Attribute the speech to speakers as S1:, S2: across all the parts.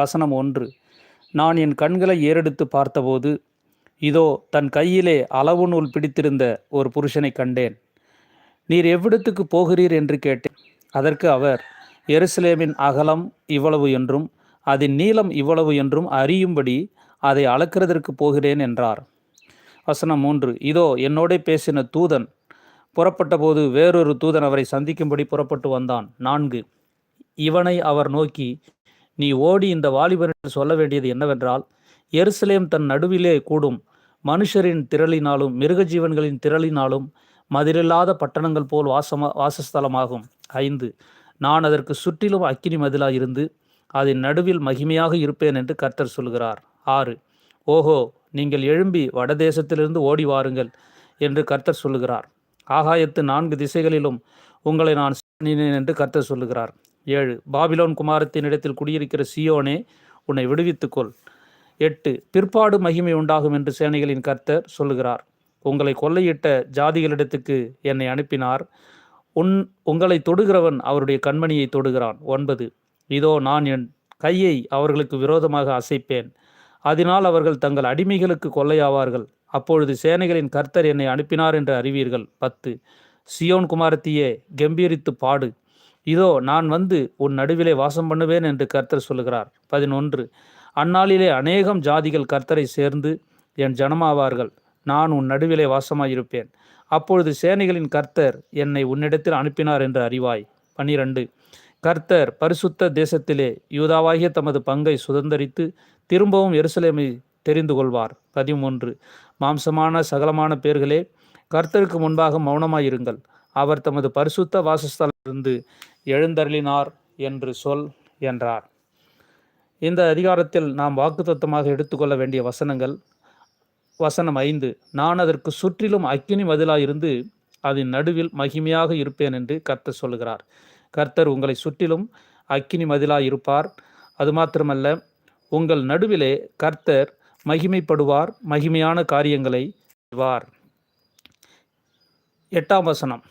S1: வசனம் ஒன்று. நான் என் கண்களை ஏறெடுத்து பார்த்தபோது இதோ தன் கையிலே அளவு நூல் பிடித்திருந்த ஒரு புருஷனை கண்டேன். நீர் எவ்விடத்துக்கு போகிறீர் என்று கேட்டேன். அதற்கு அவர் எருசலேமின் அகலம் இவ்வளவு என்றும் அதன் நீளம் இவ்வளவு என்றும் அறியும்படி அதை அளக்கிறதற்கு போகிறேன் என்றார். வசனம் மூன்று. இதோ என்னோடே பேசின தூதன் புறப்பட்டபோது வேறொரு தூதன் அவரை சந்திக்கும்படி புறப்பட்டு வந்தான். நான்கு. இவனை அவர் நோக்கி நீ ஓடி இந்த வாலிபனிடம் சொல்ல வேண்டியது என்னவென்றால் எருசலேம் தன் நடுவிலே கூடும் மனுஷரின் திரளினாலும் மிருக ஜீவன்களின் திரளினாலும் மதிலில்லாத பட்டணங்கள் போல் வாசமா வாசஸ்தலமாகும். ஐந்து நான் அதற்கு சுற்றிலும் அக்கினி மதிலாயிருந்து அதன் நடுவில் மகிமையாக இருப்பேன் என்று கர்த்தர் சொல்கிறார். ஆறு ஓஹோ நீங்கள் எழும்பி வடதேசத்திலிருந்து ஓடி வாருங்கள் என்று கர்த்தர் சொல்லுகிறார். ஆகாயத்து நான்கு திசைகளிலும் உங்களை நான் என்று கர்த்தர் சொல்லுகிறார். ஏழு பாபிலோன் குமாரத்தின் இடத்தில் குடியிருக்கிற சியோனே உன்னை விடுவித்துக்கொள். எட்டு பிற்பாடு மகிமை உண்டாகும் என்று சேனைகளின் கர்த்தர் சொல்லுகிறார். உங்களை கொள்ளையிட்ட ஜாதிகளிடத்துக்கு என்னை அனுப்பினார். உன் உங்களை தொடுகிறவன் அவருடைய கண்மணியை தொடுகிறான். ஒன்பது இதோ நான் என் கையை அவர்களுக்கு விரோதமாக அசைப்பேன். அதனால் அவர்கள் தங்கள் அடிமைகளுக்கு கொள்ளையாவார்கள். அப்பொழுது சேனைகளின் கர்த்தர் என்னை அனுப்பினார் என்று அறிவீர்கள். பத்து சியோன் குமாரத்தியே கம்பீரித்து பாடு. இதோ நான் வந்து உன் நடுவிலே வாசம் பண்ணுவேன் என்று கர்த்தர் சொல்லுகிறார். பதினொன்று. அந்நாளிலே அநேகம் ஜாதிகள் கர்த்தரை சேர்ந்து என் ஜனமாவார்கள். நான் உன் நடுவிலே வாசமாயிருப்பேன். அப்பொழுது சேனைகளின் கர்த்தர் என்னை உன்னிடத்தில் அனுப்பினார் என்று அறிவாய். பனிரெண்டு. கர்த்தர் பரிசுத்த தேசத்திலே யூதாவாகிய தமது பங்கை சுதந்தரித்து திரும்பவும் எருசலேமை தெரிந்து கொள்வார். பதிமூன்று. மாம்சமான சகலமான பேர்களே கர்த்தருக்கு முன்பாக மௌனமாயிருங்கள். அவர் தமது பரிசுத்த வாசஸ்தலிருந்து எழுந்தருளினார் என்று சொல் என்றார். இந்த அதிகாரத்தில் நாம் வாக்குத்தத்தமாக எடுத்துக்கொள்ள வேண்டிய வசனங்கள் வசனம் ஐந்து நான் அதற்கு சுற்றிலும் அக்கினி மதிலாயிருந்து அதன் நடுவில் மகிமையாக இருப்பேன் என்று கர்த்தர் சொல்கிறார் கர்த்தர் உங்களை சுற்றிலும் அக்கினி மதிலாக இருப்பார் அது மாத்திரமல்ல உங்கள் நடுவிலே கர்த்தர் மகிமைப்படுவார் மகிமையான காரியங்களை செய்வார். எட்டாம் வசனம்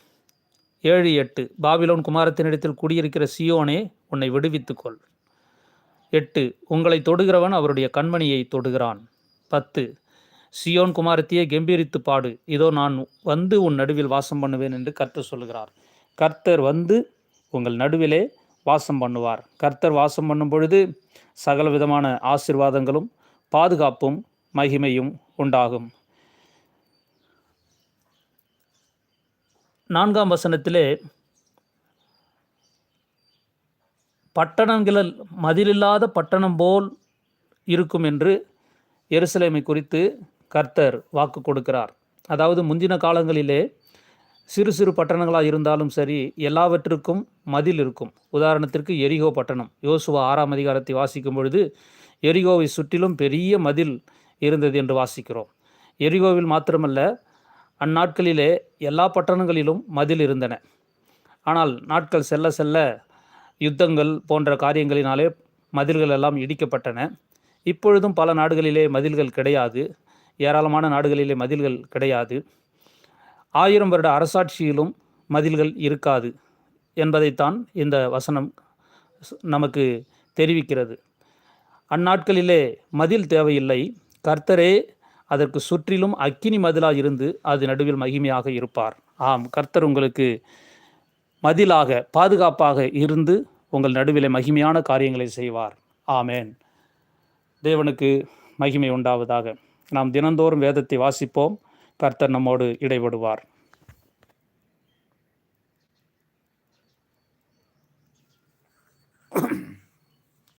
S1: ஏழு எட்டு. பாபிலோன் குமாரத்தினிடத்தில் குடியிருக்கிற சியோனே உன்னை விடுவித்துக்கொள். எட்டு உங்களை தொடுகிறவன் அவருடைய கண்மணியை தொடுகிறான். பத்து சியோன் குமாரத்தையே கம்பீரித்து பாடு. இதோ நான் வந்து உன் நடுவில் வாசம் பண்ணுவேன் என்று கர்த்தர் சொல்லுகிறார். கர்த்தர் வந்து உங்கள் நடுவிலே வாசம் பண்ணுவார். கர்த்தர் வாசம் பண்ணும் பொழுது சகல விதமான ஆசிர்வாதங்களும் பாதுகாப்பும் மகிமையும் உண்டாகும். நான்காம் வசனத்திலே பட்டணங்களில் மதிலில்லாத பட்டணம் போல் இருக்கும் என்று எருசலேமை குறித்து கர்த்தர் வாக்கு கொடுக்கிறார். அதாவது முந்தின காலங்களிலே சிறு சிறு பட்டணங்களாக இருந்தாலும் சரி எல்லாவற்றுக்கும் மதில் இருக்கும். உதாரணத்திற்கு எரிகோ பட்டணம். யோசுவா ஆறாம் அதிகாரத்தை வாசிக்கும் பொழுது எரிகோவை சுற்றிலும் பெரிய மதில் இருந்தது என்று வாசிக்கிறோம். எரிகோவில் மாத்திரமல்ல அந்நாட்களிலே எல்லா பட்டணங்களிலும் மதில் இருந்தன. ஆனால் நாட்கள் செல்ல செல்ல யுத்தங்கள் போன்ற காரியங்களினாலே மதில்கள் எல்லாம் இடிக்கப்பட்டன. இப்பொழுதும் பல நாடுகளிலே மதில்கள் கிடையாது. ஏராளமான நாடுகளிலே மதில்கள் கிடையாது. ஆயிரம் வருட அரசாட்சியிலும் மதில்கள் இருக்காது என்பதைத்தான் இந்த வசனம் நமக்கு தெரிவிக்கிறது. அந்நாட்களிலே மதில் தேவையில்லை. கர்த்தரே அதற்கு சுற்றிலும் அக்கினி மதிலாக இருந்து அது நடுவில் மகிமையாக இருப்பார். ஆம் கர்த்தர் உங்களுக்கு மதிலாக பாதுகாப்பாக இருந்து உங்கள் நடுவிலே மகிமையான காரியங்களை செய்வார். ஆமேன். தேவனுக்கு மகிமை உண்டாவதாக. நாம் தினந்தோறும் வேதத்தை வாசிப்போம். கர்த்தர் நம்மோடு இடைபடுவார்.